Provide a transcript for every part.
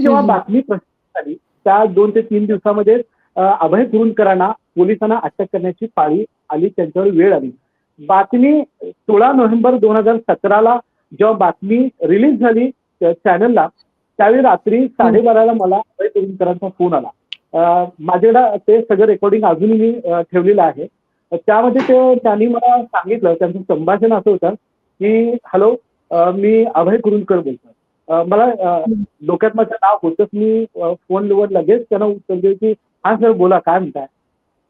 जेव्हा हम्म. बातमी प्रसिद्ध झाली त्या दोन ते तीन दिवसामध्ये अभय कुरुंदकरांना पोलिसांना अटक करण्याची पाळी आली त्यांच्यावर वेळ आली. बातमी सोळा नोव्हेंबर दोन हजार सतराला जेव्हा बातमी रिलीज झाली चॅनलला त्यावेळी रात्री साडेबाराला मला अभय कुरुंदकरांचा फोन आला. माझ्याकडे ते सगळं रेकॉर्डिंग अजूनही मी ठेवलेलं आहे. त्यामध्ये ते त्यांनी मला सांगितलं त्यांचं संभाषण असं होतं की हॅलो मी अभय कुरुंदकर बोलतो मला डोक्यात माझं नाव होतंच मी अ, फोनवर लगेच त्यांना उत्तर दिलं की हा सर बोला काय म्हणताय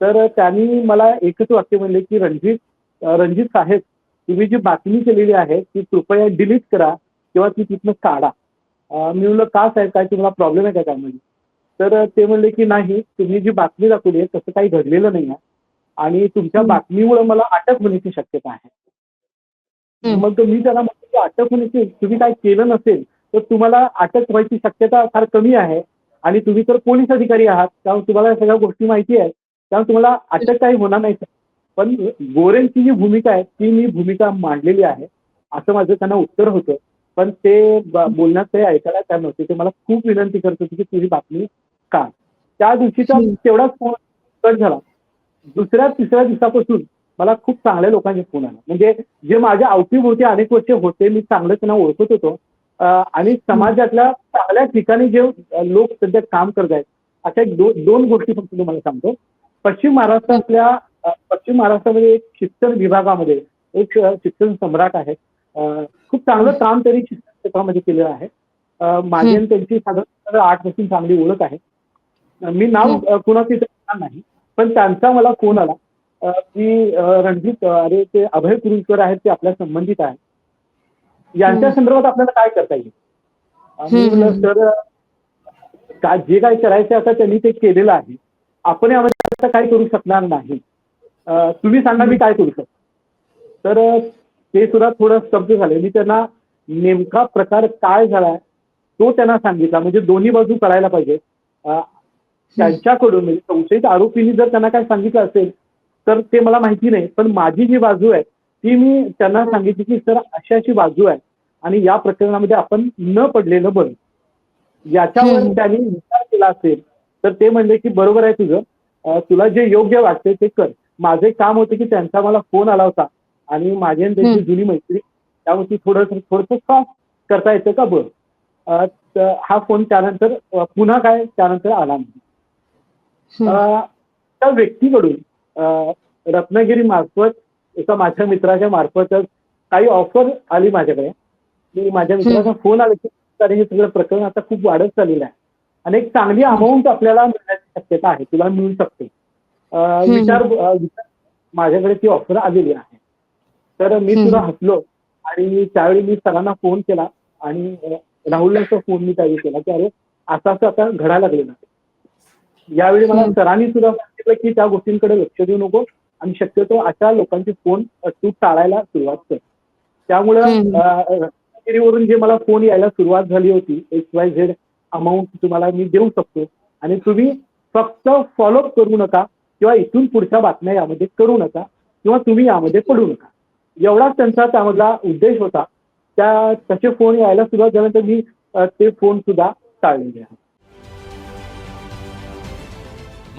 तर त्यांनी मला एकच वाक्य म्हणले की रणजित रणजित साहेब तुम्ही जी बातमी केलेली आहे ती कृपया डिलीट करा किंवा ती तिथनं काढा मी म्हणलं का साहेब काय तुम्हाला प्रॉब्लेम आहे का त्यामध्ये तर ते म्हणले की नाही तुम्ही जी बातमी दाखवली आहे तसं काही घडलेलं नाही आहे आणि तुमच्या. बातमीमुळे मला अटक होण्याची शक्यता आहे. मग मी त्याला म्हटलं की अटक होण्याची तुम्ही काय केलं नसेल तर तुम्हाला अटक व्हायची शक्यता फार कमी आहे. आणि तुम्ही तर पोलीस अधिकारी आहात त्यामुळे तुम्हाला या सगळ्या गोष्टी माहिती आहेत. त्यामुळे तुम्हाला अटक काही होणार नाही. पण गोरेंची जी भूमिका आहे ती मी भूमिका मांडलेली आहे. असं माझं त्यांना उत्तर होतं. पण ते बोलण्यात ते ऐकायला काय नव्हते. ते मला खूप विनंती करत होते की तुझी बातमी का त्या दिवशीचा. तेवढाच फोन कट झाला. दुसऱ्या तिसऱ्या दिवसापासून मला खूप चांगल्या लोकांचे फोन आला. म्हणजे जे माझ्या अवतीभोवती अनेक वर्ष होते मी चांगलं त्यांना ओळखत होतो. आणि समाजातल्या चांगल्या ठिकाणी जे लोक सध्या काम करत आहेत अशा एक दो, दोन गोष्टी फक्त तुम्हाला सांगतो. पश्चिम महाराष्ट्रातल्या पश्चिम महाराष्ट्रामध्ये एक शिक्षण विभागामध्ये एक शिक्षण सम्राट आहे. खूप चांगलं काम त्यांनी शिक्षण क्षेत्रामध्ये केलेलं आहे. माझी आणि त्यांची साधारण आठपासून चांगली ओळख आहे. मी नाव कुणाचं नाही पण त्यांचा मला फोन आला की रणजित अरे ते अभय कुरुलकर आहेत ते आपल्या संबंधित आहेत. यांच्या. संदर्भात आपल्याला काय करता येईल? म्हणलं सर का जे काय करायचं आता त्यांनी ते केलेलं आहे. आपण यामध्ये आता काय करू शकणार नाही. तुम्ही सांगा मी काय करू शकतो. तर ते सुद्धा थोडं स्तब्ध झाले. मी त्यांना नेमका प्रकार काय झालाय तो त्यांना सांगितला. म्हणजे दोन्ही बाजू कळायला पाहिजे. त्यांच्याकडून म्हणजे संशयित आरोपींनी जर त्यांना काय सांगितलं असेल तर ते मला माहिती नाही. पण माझी जी बाजू आहे ती मी त्यांना सांगितली की सर अशी अशी बाजू आहे आणि या प्रकरणामध्ये आपण न पडलेलं बरं. याच्यावर. त्यांनी विचार केला असेल तर ते म्हणले की बरोबर आहे तुझं. तुला जे योग्य वाटते ते कर. माझं काम होतं की त्यांचा मला फोन आला होता आणि माझी आणि त्यांची. जुनी मैत्री त्यावरती थोडं थोडंसं सॉफ्ट करता येतं का बरं? हा फोन त्यानंतर पुन्हा काय त्यानंतर आला नाही. त्या व्यक्तीकडून रत्नागिरी मार्फत एका माझ्या मित्राच्या मार्फतच काही ऑफर आली माझ्याकडे. की माझ्या मित्राचा फोन आला की "अरे, हे सगळं प्रकरण आता खूप वाढत चाललेलं आहे. आणि एक चांगली अमाऊंट आपल्याला मिळण्याची शक्यता आहे. तुला मिळू शकते. विचार माझ्याकडे ती ऑफर आलेली आहे. तर मी. तुला हसलो आणि त्यावेळी मी सरांना फोन केला आणि राहुलला फोन मी त्यावेळी केला की अरे असं असं आता घडायला लागलेलं आहे यावेळी मला. सरांनी सुद्धा सांगितलं की त्या गोष्टींकडे लक्ष देऊ नको. आणि शक्यतो अशा लोकांचे फोन तू टाळायला सुरुवात कर. त्यामुळं रत्नागिरीवरून जे मला फोन यायला सुरुवात झाली होती एक्स वाय झेड अमाऊंट तुम्हाला मी देऊ शकतो. आणि तुम्ही फक्त फॉलोअप करू नका किंवा इथून पुढच्या बातम्या यामध्ये करू नका किंवा तुम्ही यामध्ये पडू नका. एवढाच त्यांचा त्यामधला उद्देश होता. त्या त्याचे फोन यायला सुरुवात झाल्यानंतर मी ते फोन सुद्धा टाळलेले आहेत